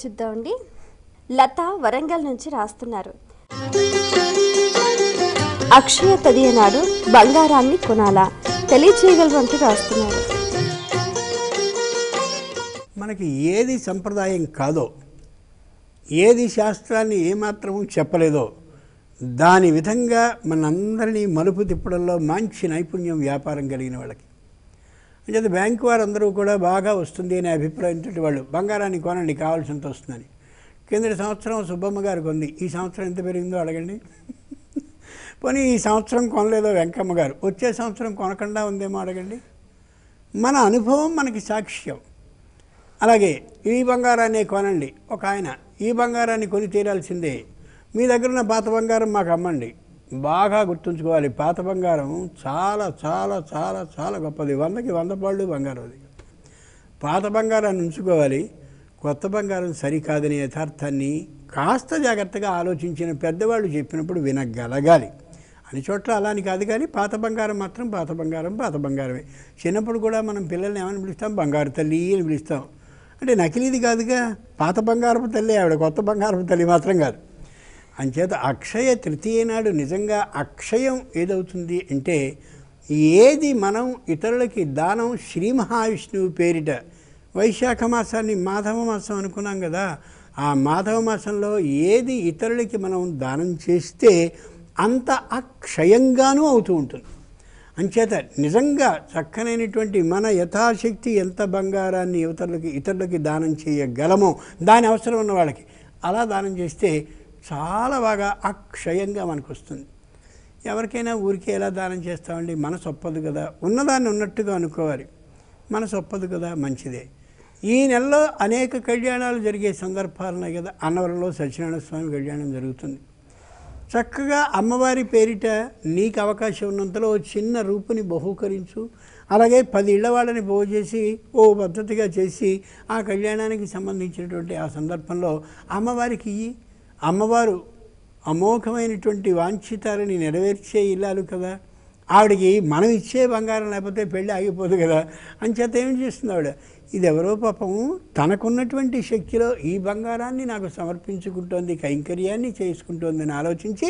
చూద్దామండి లత వరంగల్ నుంచి రాస్తున్నారు. అక్షయ తదియ నాడు బంగారాన్ని కొనాలా? తెలియచేయగలరంటూ రాస్తున్నారు. మనకి ఏది సంప్రదాయం కాదో ఏది శాస్త్రాన్ని ఏమాత్రం చెప్పలేదో దాని విధంగా మనందరినీ మలుపు తిప్పడంలో మంచి నైపుణ్యం వ్యాపారం కలిగిన వాళ్ళకి. అంచేత బ్యాంకు వారందరూ కూడా బాగా వస్తుంది అనే అభిప్రాయంతో వాళ్ళు బంగారాన్ని కొనండి కావాల్సినంత వస్తుందని. కిందటి సంవత్సరం సుబ్బమ్మ గారికి ఉంది. ఈ సంవత్సరం ఎంత పెరిగిందో అడగండి. పోనీ ఈ సంవత్సరం కొనలేదో వెంకమ్మ గారు. వచ్చే సంవత్సరం కొనకుండా ఉందేమో అడగండి. మన అనుభవం మనకి సాక్ష్యం. అలాగే ఈ బంగారాన్ని కొనండి. ఒక ఆయన ఈ బంగారాన్ని కొని తీరాల్సిందే. మీ దగ్గర ఉన్న పాత బంగారం మాకు అమ్మండి. బాగా గుర్తుంచుకోవాలి. పాత బంగారం చాలా చాలా చాలా చాలా గొప్పది. వందకి వంద పాళ్ళు బంగారం అది. పాత బంగారాన్ని ఉంచుకోవాలి. కొత్త బంగారం సరికాదని యథార్థాన్ని కాస్త జాగ్రత్తగా ఆలోచించిన పెద్దవాళ్ళు చెప్పినప్పుడు వినగలగాలి. అని చోట్ల అలాని కాదు కానీ పాత బంగారం మాత్రం పాత బంగారం పాత బంగారమే. చిన్నప్పుడు కూడా మనం పిల్లల్ని ఏమని పిలుస్తాం? బంగారు తల్లి అని పిలుస్తాం. అంటే నకిలీది కాదుగా. పాత బంగారపు తల్లి ఆవిడ కొత్త బంగారపు తల్లి మాత్రం కాదు. అంచేత అక్షయ తృతీయ నాడు నిజంగా అక్షయం ఏదవుతుంది అంటే ఏది మనం ఇతరులకి దానం శ్రీ మహావిష్ణువు పేరిట వైశాఖ మాసాన్ని మాధవ మాసం అనుకున్నాం కదా ఆ మాధవ మాసంలో ఏది ఇతరులకి మనం దానం చేస్తే అంత అక్షయంగానూ అవుతూ ఉంటుంది. అంచేత నిజంగా చక్కనైనటువంటి మన యథాశక్తి ఎంత బంగారాన్ని ఇతరులకి ఇతరులకి దానం చేయగలమో దాని అవసరం ఉన్న వాళ్ళకి అలా దానం చేస్తే చాలా బాగా అక్షయంగా మనకు వస్తుంది ఎవరికైనా ఊరికే ఎలా దానం చేస్తామండి? మనసు ఒప్పదు కదా. ఉన్నదాన్ని ఉన్నట్టుగా అనుకోవాలి. మనసు ఒప్పదు కదా మంచిదే. ఈ నెలలో అనేక కళ్యాణాలు జరిగే సందర్భాలు ఉన్నాయి కదా. అన్నవరంలో సత్యనారాయణ స్వామి కళ్యాణం జరుగుతుంది. చక్కగా అమ్మవారి పేరిట నీకు అవకాశం ఉన్నంతలో చిన్న రూపుని బహూకరించు. అలాగే పది ఇళ్ళ వాళ్ళని ఓ పద్ధతిగా చేసి ఆ కళ్యాణానికి సంబంధించినటువంటి ఆ సందర్భంలో అమ్మవారికి అమ్మవారు అమోఘమైనటువంటి వాంఛితాలని నెరవేర్చే ఇల్లాలు కదా. ఆవిడకి మనం ఇచ్చే బంగారం లేకపోతే పెళ్ళి ఆగిపోదు కదా. అంచేత ఏం చేస్తుంది ఆవిడ? ఇది ఎవరో పాపము తనకున్నటువంటి శక్తిలో ఈ బంగారాన్ని నాకు సమర్పించుకుంటోంది కైంకర్యాన్ని చేసుకుంటోందని ఆలోచించి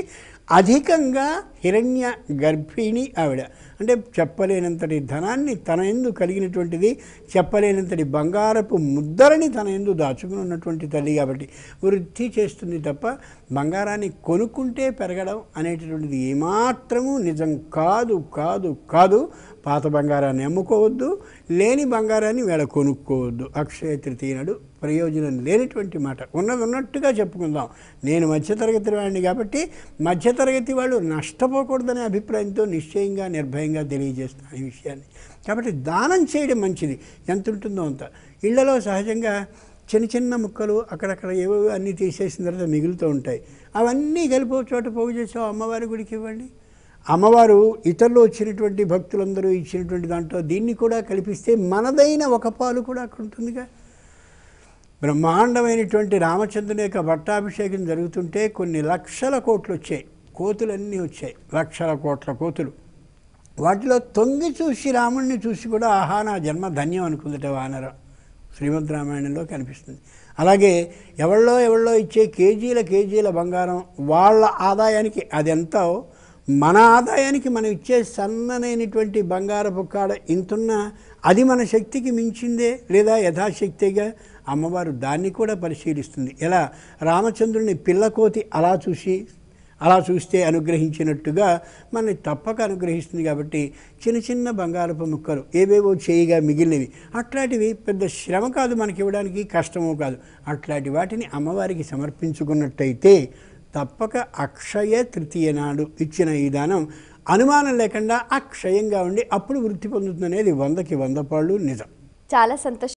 అధికంగా హిరణ్య గర్భిణి ఆవిడ. అంటే చెప్పలేనంతటి ధనాన్ని తన ఎందు కలిగినటువంటిది చెప్పలేనంతటి బంగారపు ముద్దరని తన ఎందు దాచుకుని ఉన్నటువంటి తల్లి కాబట్టి వృద్ధి చేస్తుంది తప్ప బంగారాన్ని కొనుక్కుంటే పెరగడం అనేటటువంటిది ఏమాత్రము నిజం కాదు కాదు కాదు. పాత బంగారాన్ని అమ్ముకోవద్దు లేని బంగారాన్ని వేళ కొనుక్కోవద్దు. అక్షయ తృతీయ నాడు ప్రయోజనం లేనటువంటి మాట. ఉన్నది ఉన్నట్టుగా చెప్పుకుందాం. నేను మధ్యతరగతి వాడిని కాబట్టి మధ్యతరగతి వాళ్ళు నష్టపోకూడదనే అభిప్రాయంతో నిశ్చయంగా నిర్భయంగా తెలియజేస్తాను ఈ విషయాన్ని. కాబట్టి దానం చేయడం మంచిది. ఎంత ఉంటుందో అంత. ఇళ్ళలో సహజంగా చిన్న చిన్న ముక్కలు అక్కడక్కడ ఏవో అన్నీ తీసేసిన తర్వాత మిగులుతూ ఉంటాయి. అవన్నీ కలిపి చోట పోగు చేసావు అమ్మవారి గుడికి ఇవ్వండి. అమ్మవారు ఇతరులు వచ్చినటువంటి భక్తులందరూ ఇచ్చినటువంటి దాంట్లో దీన్ని కూడా కల్పిస్తే మనదైన ఒక పాలు కూడా అక్కడ ఉంటుందిగా. బ్రహ్మాండమైనటువంటి రామచంద్రుని యొక్క పట్టాభిషేకం జరుగుతుంటే కొన్ని లక్షల కోట్లు వచ్చాయి. కోతులన్నీ వచ్చాయి. లక్షల కోట్ల కోతులు. వాటిలో తొంగి చూసి రాముణ్ణి చూసి కూడా ఆహా నా జన్మ ధన్యం అనుకుందట వానరం. శ్రీమద్ రామాయణంలో కనిపిస్తుంది. అలాగే ఎవళ్ళో ఎవళ్ళో ఇచ్చే కేజీల కేజీల బంగారం వాళ్ళ ఆదాయానికి అది ఎంతో మన ఆదాయానికి మనం ఇచ్చే సన్ననైనటువంటి బంగారపు కాడ ఇంతున్నా అది మన శక్తికి మించిందే లేదా యథాశక్తిగా అమ్మవారు దాన్ని కూడా పరిశీలిస్తుంది. ఎలా? రామచంద్రుని పిల్లకోతి అలా చూసి అలా చూస్తే అనుగ్రహించినట్టుగా మనని తప్పక అనుగ్రహిస్తుంది కాబట్టి చిన్న చిన్న బంగారపు ముక్కలు ఏవేవో చేయిగా మిగిలినవి. అట్లాంటివి పెద్ద శ్రమ కాదు మనకి ఇవ్వడానికి కష్టమో కాదు. అట్లాంటి వాటిని అమ్మవారికి సమర్పించుకున్నట్టయితే తప్పక అక్షయ తృతీయ నాడు ఇచ్చిన ఈ దానం అనుమానం లేకుండా అక్షయంగా ఉండి అప్పుడు వృద్ధి పొందుతుందనేది వందకి వంద పాళ్ళు నిజం. చాలా సంతోషం.